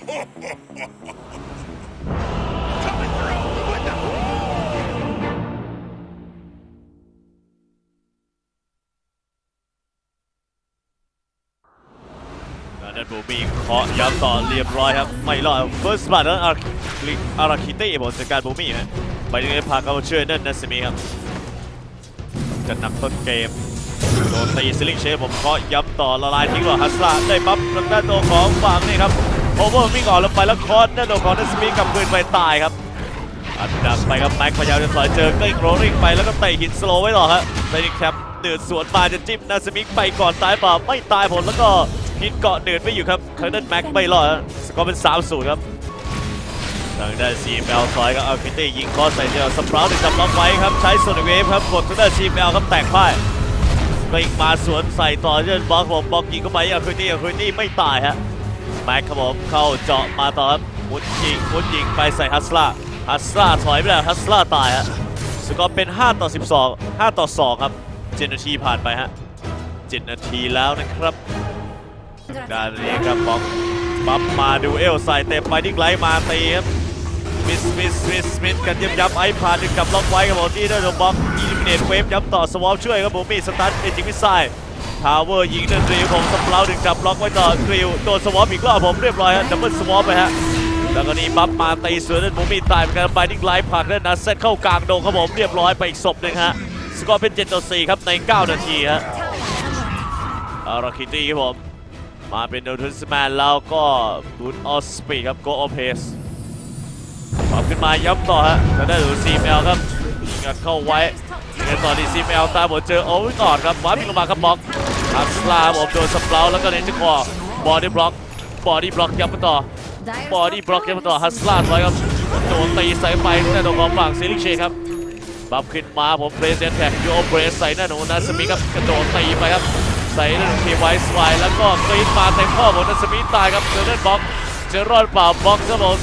ด้านบูมีเคาะย้ำต่อเรียบร้อยครับ ไม่รอดเฟิร์สบัตแล้วอาร์อาราคิตี้ผมจัดการบูมี่ฮะไปถึงพาเขาช่วยนั่นนัสมีครับจะนำต้นเกมโดนตีซิลิงเชฟผมเคาะย้ำต่อละลายทิ้งหรอฮัสลาได้ปั๊บทางด้านตัวของฝั่งนี่ครับ โอเวอร์วิ่งออกล้วไปแล้วคอนด้านตัวของนัสมีกับคืนไปตายครับอัดดักไปครับแม็กพยายามจะสอยเจอใกล้โรลลิ่งไปแล้วก็เตะหินสโลไว้ต่อฮะไซนิกแคปเดือดสวนมาจะจิ้มนาสมิกไปก่อนตายเปล่าไม่ตายผลแล้วก็หินเกาะเดือดไม่อยู่ครับทางด้านแม็กไม่รอดสกอร์เป็น3 0ครับทางด้านซีเมลซอยกับอัลฟิตี้ยิงคอใส่เดียวสปราวต์จับล็อกไว้ครับใช้โซนเวฟครับกดทางด้านซีเมลครับแตกพ่ายก็อีกมาสวนใส่ต่อเจนบล็อกบล็อกยิงเข้าไปอัลฟิตี้อัลฟิตี้ไม่ตายฮะ แม็กครับผมเข้าเจาะมาต่อครับมุดยิงมุดยิงไปใส่ฮัสลาฮัสลาถอยไปแล้วฮัสลาตายฮะสกอร์เป็น 5 ต่อ 12 5 ต่อ 2 ครับ7นาทีผ่านไปฮะ7นาทีแล้วนะครับด้านนี้ครับบล็อกปั๊บมาดูเอลใส่เต็มไปดิ้งไลท์มาตีครับมิสมิสมิสมิสกันยับยับไอ้ผ่านดึงกลับล็อกไว้ครับผมที่ได้โดนบล็อกอีลิมิเนตเวฟย้ำต่อสวอปช่วยครับผมมีสตาร์ทเอจิมิสไซ พาวเวอร์ยิงเดินดริวผมสเปราดึงกลับล็อกไว้ต่อกริวโดนสวอปอีกรอบผมเรียบร้อยฮะดับเบิลสวอปไปฮะแล้วก็นี่บัฟมาตีสวนนั่นผมมีตายเหมือนกันไปดิ้งไลฟ์ผักนั่นนะเซตเข้ากลางโดงครับผมเรียบร้อยไปอีกศพหนึ่งฮะสกอร์เป็น7ต่อ4ครับใน 9 นาทีฮะอาราคิตี้ครับผม มาเป็นโดทุนสแมนแล้วก็บูทออสสปีครับโกออเพสปรับขึ้นมาย้ำต่อฮะจะได้ดูซีเมลครับยิงกันเข้าไว้ยิงกันต่อที่ซีเมลตามผมเจอโอ้ยกอนครับวาร์ปลงมาครับบล็อก อัสลาผมโดนสเปราแล้วก็เนจิคอร์บอดี้บล็อกบอดี้บล็อกย้ำมาต่อบอดี้บล็อกยังมาต่อฮัสลาดไว้ครับโดนตีใส่ไปแต่ตรงของฝั่งซิลิเชครับบัฟขึ้นมาผมเพรสเซนแท็กยูโอเบรสใส่หน้าหนูนาสมิครับกระโดดตีไปครับใส่หน้าหนูเคไวส์ไวแล้วก็กรีดมาเต็มข้อหมนาสมิตายครับเจอเล่นบล็อกเจอรอดเปล่าบล็อกครับผม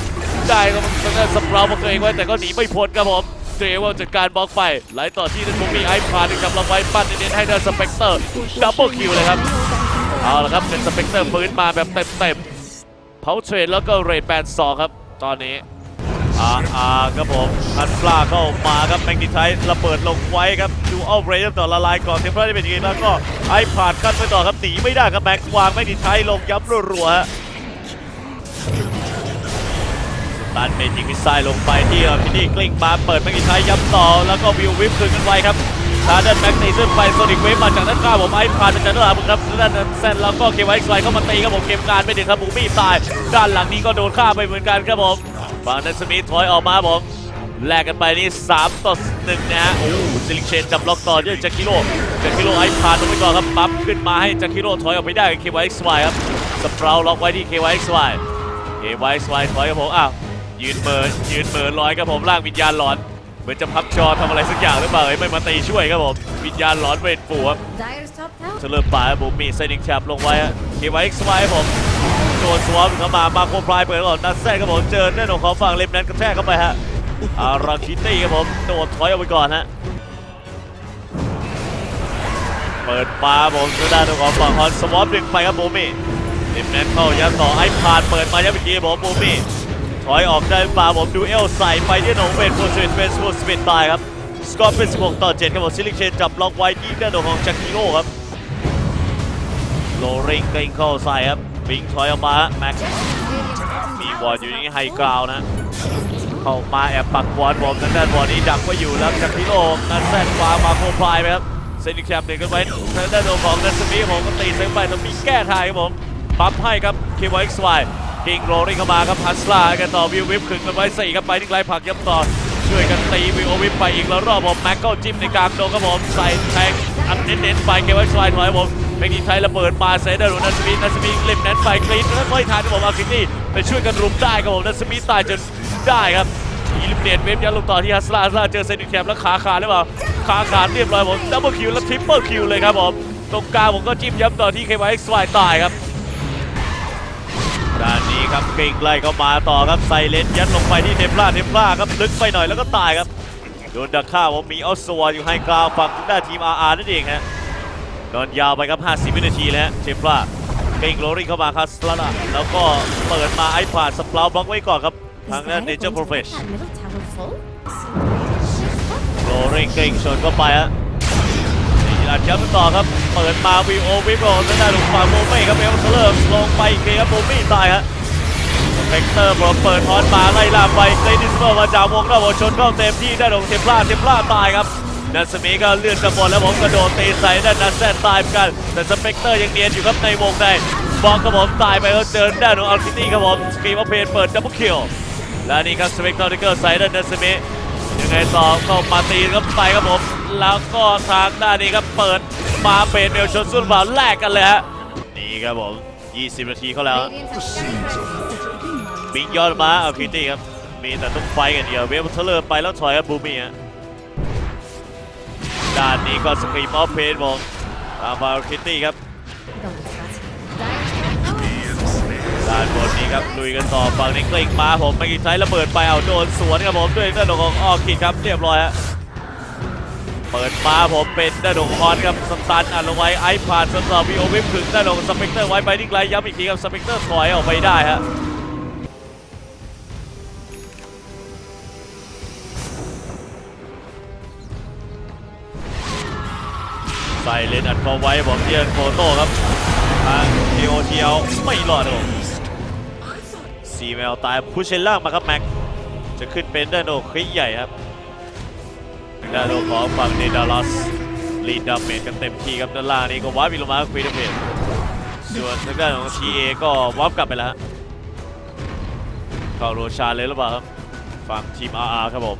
ได้ครับทางด้านสปราวของตัวเองไว้แต่ก็หนีไม่พ้นครับผม เทรเวลจัดการบล็อกไปไหลต่อที่นั่นผมมีไอพาดึงกลับลงไว้ปั้นเน้นให้เดินสเปกเตอร์ดับเบิลคิวเลยครับเอาละครับเป็นสเปกเตอร์ฟื้นมาแบบเต็มๆเผาเทรดแล้วก็เรทแปดสองครับ ตอนนี้อาอาครับผมอันฟลาเข้ามาครับแมงดิไทยระเบิดลงไว้ครับดูเอัลเรย์ต่อละลายก่อนเทมเพลได้เป็นยังไงแล้วก็ไอผ่านขั้นไปต่อครับหนีไม่ได้ครับแม็กวางแมงดิไทยลงย้ำรัวๆ ฮะตันเมจิกมิสไซล์ลงไปที่พินี่กลิ้งมาเปิดแมงดิไทยย้ำต่อ แล้วก็วิววิปคืนกันไวครับทางด้านแม็กตีขึ้นไปโซนิกเวฟมาจากด้านข้างผมไอผ่านจากด้านหลังผมครับด้านเซนแล้วก็เคไวซ์ไลเข้ามาตีครับผมเกมการไม่ถึงครับบูมี่ตาย ด้านหลังนี้ก็โดนฆ่าไปเหมือนกันครับผมฝั่งนันสมิธถอยออกมาครับผมแลกกันไปนี่ 3 ต่อ 1 นะฮะ โอ้ซิลิเชนจับล็อกต่อด้วยจากกิโลจากกิโลไอผ่านลงไปก่อนครับปั๊บขึ้นมาให้จากกิโลถอยออกไปได้เคไวซ์ไลครับสเปราล็อกไว้ที่เคไวซ์ไลเคไวซ์ไลถอยครับผมอ้าว ยืนเมินยืนเมินลอยครับผมร่างวิญญาณหลอน เหมือนจะพับจอทำอะไรสักอย่างหรือเปล่าเอ้ไม่มาตีช่วยครับผมวิญญาณหลอนเวทปู่ครับ Dyer's top tower. จะเริ่มป่าบผมมีไซนิงแคปลงไว้ฮะเก็บไว้ X ไว้ผมโดนสวอปเข้ามามาโคพลายเปิดก่อนนัดแท้ครับผมเจอแน่นอนของฝั่งเล็บนั้นกระแทกเข้าไปฮะอาราคิตี้ครับผมโดดถอยออกไปก่อนฮะเปิดปาผมทางด้านของฝั่งฮอนสวอปดึงไปครับโบมี่เล็บนั้นเข้ายัดต่อไอ้ผ่านเปิดมายัดอีกทีครับผมมี่ ถอยออกได้ป่าผมดูเอลใส่ไปที่หนองเวนโคสเวนเป็นสโคสเวนตายครับ สกอร์เป็น 16 ต่อ 7 ครับผมซิลิเชนจับล็อกไว้ที่ด้านของจากกิโร่ครับ โลริงก็ยิงเข้าใส่ครับบิงถอยออกมาแม็กมีบอลอยู่นี่ไฮกราวนะ เข้ามาแอบปักบอลผมทางด้านบอลนี้ดักไว้อยู่แล้วจากพิโลนันแซนวามาโคพลายไปครับเซนิแคมหนึ่งกันไว้ทางด้านตัวของนันสมีผมก็ตีเซงไปต้องมีแก้ทายครับผมปั๊มให้ครับคิวไอ็กซ์ว คิงโรลิงเข้ามาครับฮัสลากันต่อวิววิปขึงกันไว้สี่ครับไปที่ไกลผักย้ำต่อช่วยกันตีวิววิปไปอีกแล้วรอบผมแม็กก็จิ้มในกลางโดนครับผมใส่แทงอันเน้นๆไปเกวไอ็กซ์ถอยผมเมกนีไทยระเบิดมาเซเดอร์นันสมีนันสมีเล่มนั้นไปกรีดแล้วค่อยทานครับผมอาคิตี้ไปช่วยกันรุมได้ครับผมนันสมีตายจนได้ครับอีลิมเนตเวฟยัดลงต่อที่ฮัสลาฮัสลาเจอเซนิแคมแล้วขาขาดหรือเปล่าขาขาดเรียบร้อยผมดับเบิลคิวแล้วทริปเปิลคิวเลยครับผมตรงกลางผมก็จิ้มย้ำต่อที่เคไวเอ็กซ์วตายครับ ด้านนี้ครับเก่งไล่เข้ามาต่อครับไซเลนยัดลงไปที่เทมพลาเทมพลาครับลึกไปหน่อยแล้วก็ตายครับโดนดักฆ่าผมมีออสวอยู่ไฮกราวฝั่งทางด้านทีมอาร์อาร์นั่นเองฮะโดนยาวไปครับ 50 วินาทีแล้วฮะเทมพลาเก่งโรลิ่งเข้ามาครับแล้วล่ะแล้วก็เปิดมาไอ้ผ่านสปลาวบล็อกไว้ก่อนครับ Is ทาง the ด้าน head เนเจอร์ going โปร to เฟช let that middle tower fall? โรลิ่งเก่งชนเข้าไปฮะนี่ อัดย้ำกันต่อครับ เปิดมาวีโอวิโรทางด้านของฝั่งโมเม่ครับเอลเทเลอร์ลงไปอีกทีครับโมเม่ตายฮะสเปกเตอร์ผมเปิดทอนมาไล่ล่าไปเกรดิสเบอร์มาจากวงหน้าบชนเข้าเต็มที่ได้านของเทมพลาเทมพลาตายครับนัสมีก็เลื่อนกระบอลแล้วผมกระโดดตีใส่ด้านนัสแซนตายเหมือนกัน แต่สเปกเตอร์ยังเนียนอยู่ครับในวงในบอลกระผมตายไปแล้วเจอด้านของอัลคิตี้ครับผมสกีมอเพนเปิดดับเบิลคิลและนี่ครับสเปกเตอร์ทิเกอร์ใส่ด้านนัสมียังไงต่อเข้ามาตีครับไปครับผม แล้วก็ทางด้านนี้ครับเปิดมาเป็นเมลชนซุนบาแลกกันเลยฮะนี่ครับผม 20 นาทีเขาแล้ว Radiant have sacrificed บิงยอดมาอัลคิตี้ครับ มีแต่ต้องไฟกันเดียวเวฟเทเลอร์ไปแล้วถอยครับบูมี่ฮะด้านนี้ก็สกรีมออฟเพนผมตามมาคิตตี้ครับด้านบนนี้ครับลุยกันต่อฝั่งนี้กลิ้งมาผมไม่กี่ใช้ระเบิดไปเอาโดนสวนครับผมด้วยด้นของออคิดครับเรียบร้อยฮะ เปิดมาผมเป็นด้านของคอนครับสตันอัลไว้ไอผ่านสำหรับวีโอวิปถึงด้านงสเปกเตอร์ไว้ไปที่ไกลย้ำอีกทีครับสเปกเตอร์ถอยออกไปได้ฮะใส่เลนอัดเข้าไว้ผมเทียนโฟโต้ครับทางเอโอทีเอลไม่รอดครับซีแมวตายพุชเชลล่างมาครับแม็กจะขึ้นเป็นด้านโอคลิกใหญ่ครับ ด้านโอของฝั่งเนดาลัสลีดดาเมจกันเต็มที่ครับด้านล่างนี้ก็วาร์ปอีลงมาควีดเพจส่วนทางด้านของทีเอก็วาร์ปกลับไปแล้วเข้าโรชาเลยหรือเปล่าครับฝั่งทีมอาร์อาร์ครับผม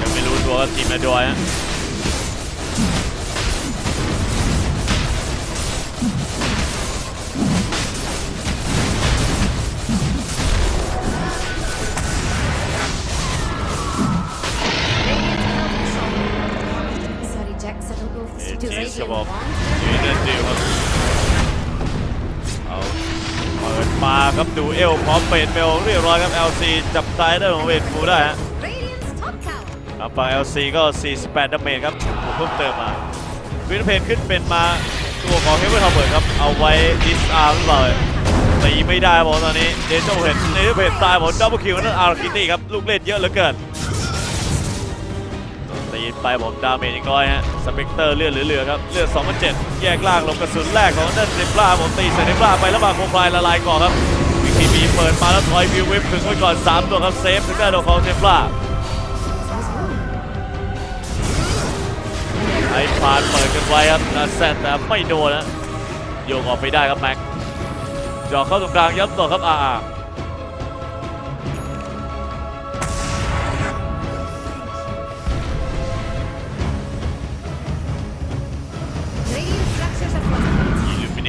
ยังไม่รู้ตัวว่าทีมแอดดอยฮะ don't know if this is too จี late ครับผม long ยืนเดินดิวครับเอาเปิดมาครับดูเอลพร้อมเปดเมลเรียบร้อยครับ LC จับตายได้ของเวทฟูได้ฮะ Radiant's top tower. เอาฝั่ง LC ก็ 48ดาเมจครับผมเพิ่มเติมมาวินเพนขึ้นเป็นมาตัวของเฮเวอร์ทาวเบิร์ครับ เอาไว้ดิสอาร์หรือเล่าตีไม่ได้บอกตอนนี้ เดนโจเห็นเดนโจเห็นตายบอกดับเบิลคิวนั่นอาร์คิตี้ครับ ลูกเล่นเยอะเหลือเกิน ตีไปผมดาเมจอีกร้อยฮะสเปกเตอร์เลือดเหลือๆครับ เลือด2,007แยกล่างลงกระสุนแรกของนั่นเซมปลาผมตีใส่เซมปลาไปแล้วมาโคมไฟละลายก่อนครับวิคีบีเปิดมาแล้วถอยวิววิปถึงไว้ก่อน 3 ตัวครับเซฟถึงด้านของเซมปลาไอ้พานเปิดกันไว้ครับนาแซนแต่ไม่โดนนะโยกออกไปได้ครับแม็กจาะเข้าตรงกลางย้ำต่อครับอา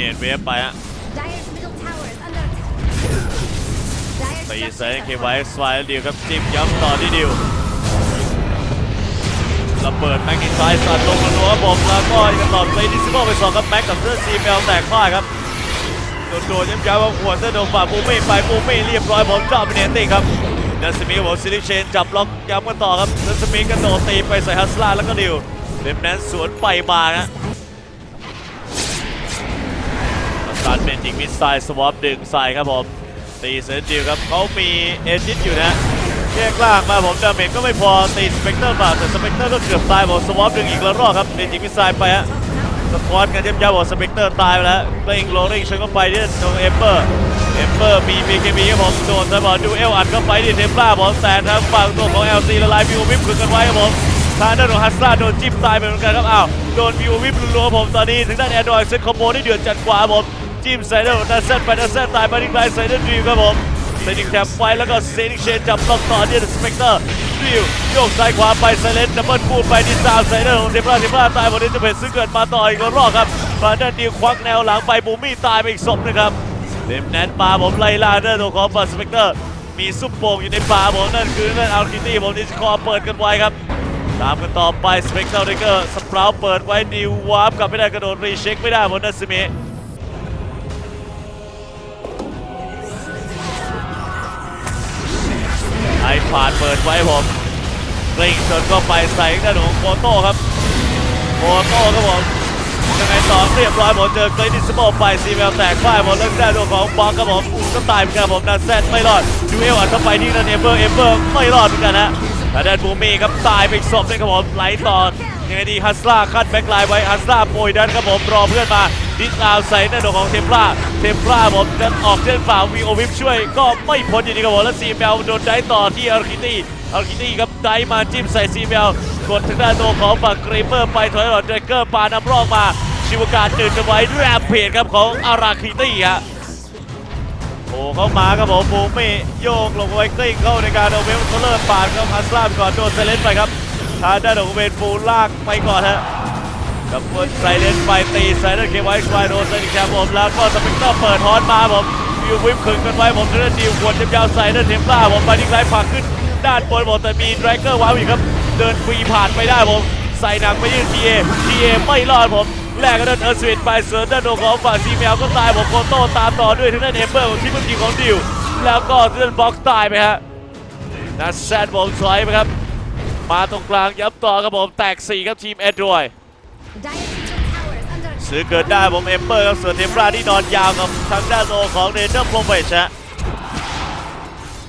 fortified. อิลูมิเนตเวฟไปฮะ Dire's middle tower is under attack. Dire's ตี structures ใส่ are เคไว้สไลด์ดิวครับจิ้มย้ำต่อที่ดิวระเบิดแม็กนิไซส์สัตว์ลงมาลัวผมแล้วก็ยังต่อเลดิซิโมไปสองครับแม็กกับเสื้อซีเมลแตกพ่ายครับโดนๆย้ำๆว่าหัวเสื้อโดนฝ่าปูเม่ไปปูเม่เรียบร้อยผมจับเนตติ้งครับนัสมีผมซิลิเชนจับล็อกย้ำกันต่อครับนัสมีกระโดดตีไปใส่ฮัสลาแล้วก็ดิวเดมแนนสวนไปมานะารเป็นยิงมิสไซล์สวอปดึงใส่ครับผมตีเซนจิวครับเขามีเอจิตอยู่นะแยกล่างมาผมดาเมจก็ไม่พอตีสเปกเตอร์บาดแต่สเปกเตอร์ก็เกือบตายบอกสวอปดึงอีกแล้วรอบครับเดนจิมิสไซล์ไปฮะสควอตกันเจ็บยาวบอกสเปกเตอร์ตายไปแล้วก็อิงโรลิงชนเข้าไปที่ตรงเอเปอร์เอเปอร์มีบีเคบีครับผมโดนแต่บอลดูเอลอัดเข้าไปที่เทมปลาบอลแต่ทางฝั่งตัวของ LC ลซีละลายวิววิปขึงกันไว้ครับผมทางด้านของฮัสซาโดนจิ้มตายไปเหมือนกันครับอ้าวโดนวิววิปรัวผมตอนนี้ถึงด้านแอนดอยเซตคอมโบที่เดือดจัดกว่าผม จิ้มใส่ได้ดันเซนไปดันเซนตายมาที่ไกลใส่ได้ดีครับผมเซนิกแทบไฟแล้วก็เซนิกเชนจับล็อกต่อที่สเปกเตอร์ดิวโยกซ้ายขวาไปไซเลนดับเบิลพูดไปดิซาวใส่ได้ของเทปราเทปราตายหมดนี้จะเป็นซึ่งเกิดมาต่ออีกรอบครับมาด้านดิวควักแนวหลังไปบูมี่ตายไปอีกศพนึงครับเต็มแนนปาผมไล่ล่าเด้านตัวของบัสเปกเตอร์มีซุปโป่งอยู่ในป่าผมนั่นคือนั่นอัลคิตี้ผมดิสคอเปิดกันไว้ครับตามกันต่อไปสเปกเตอร์เดเกอร์สปราวเปิดไว้ดิววาร์ปกลับไม่ได้กระโดดรีเช็คไม่ได้บนนัสมิ ไอผ่านเปิดไว้ผมกลิ้งจนก็ไปใส่ด้านของโคโต้ครับโคโต้ครับผมยังไงต่อเรียบร้อยหมดเจอเกรดิสโมไปซีเวลแตกพ่ายหมดแล้วได้ตัวของบอลครับผมก็ตายเหมือนกันผมดันแซนไม่รอดดูเอลอัดเข้าไปที่นันเอเบอร์เอเบอร์ไม่รอดเหมือนกันฮะแต่แดนบูมี่ครับตายไปศพนึงครับผมไหลต่อยังไงดีฮัสลาคัดแบ็คไลน์ไว้ฮัสลาโปรยดันครับผมรอเพื่อนมา ดิสลาวใส่หน้าโดของเทมพลาเทมพลาผมจะออกเส้นฝ่าวีโอวิปช่วย ก็ไม่พ้นอยู่ดีครับผมแล้วซีเมลโดนได้ต่อที่อาร์คิตี้อาร์คิตี้ครับได้มาจิ้มใส่ซีเมลกดทางด้านตัวของฝั่งกรีเปอร์ไปถอยหลังเดรเกอร์ปานำร่องมาชิวการตื่นกันไว้ด้วยแอมเพจครับของอาราคิตี้ฮะโอ้เข้ามาครับผมบูมี่โยกลงไว้กลิ้งเข้าในการเอาเวลเขาเริ่มปาดครับฮัสลาไปก่อนโดนไซเลนไปครับทางด้านของเวนฟูลากไปก่อนฮะ กับคนไซเลนไปตีไซเลนเกไว้ชวายโดนไซเลนแคมผมแล้วก็สปิกเตอร์เปิดฮอนมาผมวิววิปขึงกันไว้ผมเดินดิวควรจะยาวใส่เดินเทมล่าผมไปที่ไกลผักขึ้นด้านบนผมแต่มีไดรเกอร์ว้าวอีกครับ เดินฟรีผ่านไปได้ผมใส่หนักไปยื่นทีเอทีเอไม่รอดผมแรกก็เดินเออร์สวิตไปเสริมด้านโดของฝั่งซีเมลก็ตายผมโคโต้ตามต่อด้วยทางด้านเอมเบอร์ของที่เมื่อกี้ของดิวแล้วก็เดินบล็อกตายไปฮะนัสแซนบอลถอยไปครับมาตรงกลางยับต่อครับผมแตก4ครับทีมแอดรอย ซื้อเกิดได้ผมเอมเบอร์ครับส่วนเทมราที่นอนยาวกับทางด้านโลของเรนเดอร์โปรเฟชฮะ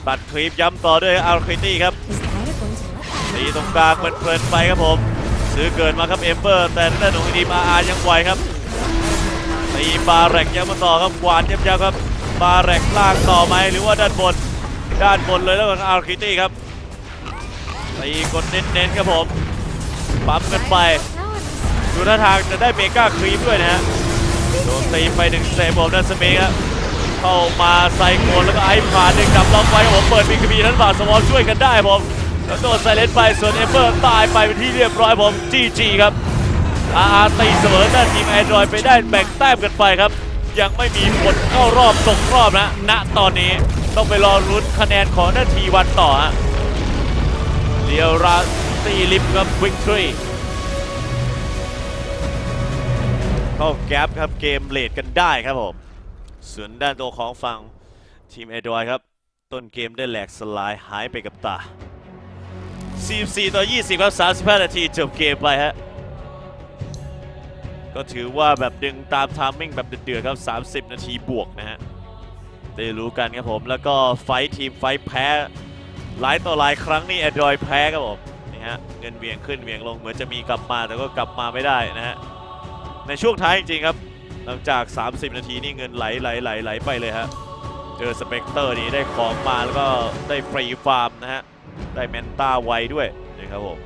ตัดคลิปย้ำต่อด้วยอาร์คิตี้ครับตีตรงกลางเพลินไปครับผม ซื้อเกินมาครับเอมเบอร์ แต่ด้านของทีมอาร์ยังไหวครับตีบาแรกยังมาต่อครับกวาดยับยับครับบาแรกล่างต่อไหมหรือว่าด้านบนด้านบนเลยแล้วกันอาร์คิตี้ครับตีกดเน้นๆครับผมปั๊มกันไป ดูท่าทางจะได้เมกาครีมด้วยนะฮะโดนตีไปหนึ่งเซฟผมดันสเมกครับเข้ามาใส่โกนแล้วก็ไอ้ผ่านหนึ่งดับล็อกไว้ผมเปิดบีคบีนั้นฝ่าสวอลช่วยกันได้ผมแล้วโดนไซเลนไปส่วนเอเบอร์ตายไปเป็นที่เรียบร้อยผมจีจีครับอาร์ตีเสมอด้าทีมแอนดรอยไปได้แบ่งแต้มกันไปครับ ยังไม่มีผลเข้ารอบตกรอบนะณตอนนี้ต้องไปรอลุ้นคะแนนของนาทีวันต่อฮะเดียวราตีลิฟครับวิกตรี เข้าแก๊ปครับเกมเลดกันได้ครับผม ส่วนด้านตัวของฝั่งทีมเอดอยครับ ต้นเกมได้แหลกสลายหายไปกับตา 44 ต่อ 20 ครับ 35 นาทีจบเกมไปฮะ ก็ถือว่าแบบดึงตามไทามมิ่งแบบเดือดๆครับ 30 นาทีบวกนะฮะ ได้รู้กันครับผม แล้วก็ไฟทีมไฟแพ้หลายต่อหลายครั้งนี่แอดรอยแพ้ครับผม นี่ฮะ เงินเวียงขึ้นเวียงลงเหมือนจะมีกลับมาแต่ก็กลับมาไม่ได้นะฮะ ในช่วงท้ายจริงๆครับ หลังจาก 30 นาทีนี่เงินไหลไหลไหลไหลไปเลยฮะ เจอสเปกเตอร์นี้ได้ของมาแล้วก็ได้ฟรีฟาร์มนะฮะ ได้แมนต้าไวด้วยนะครับผม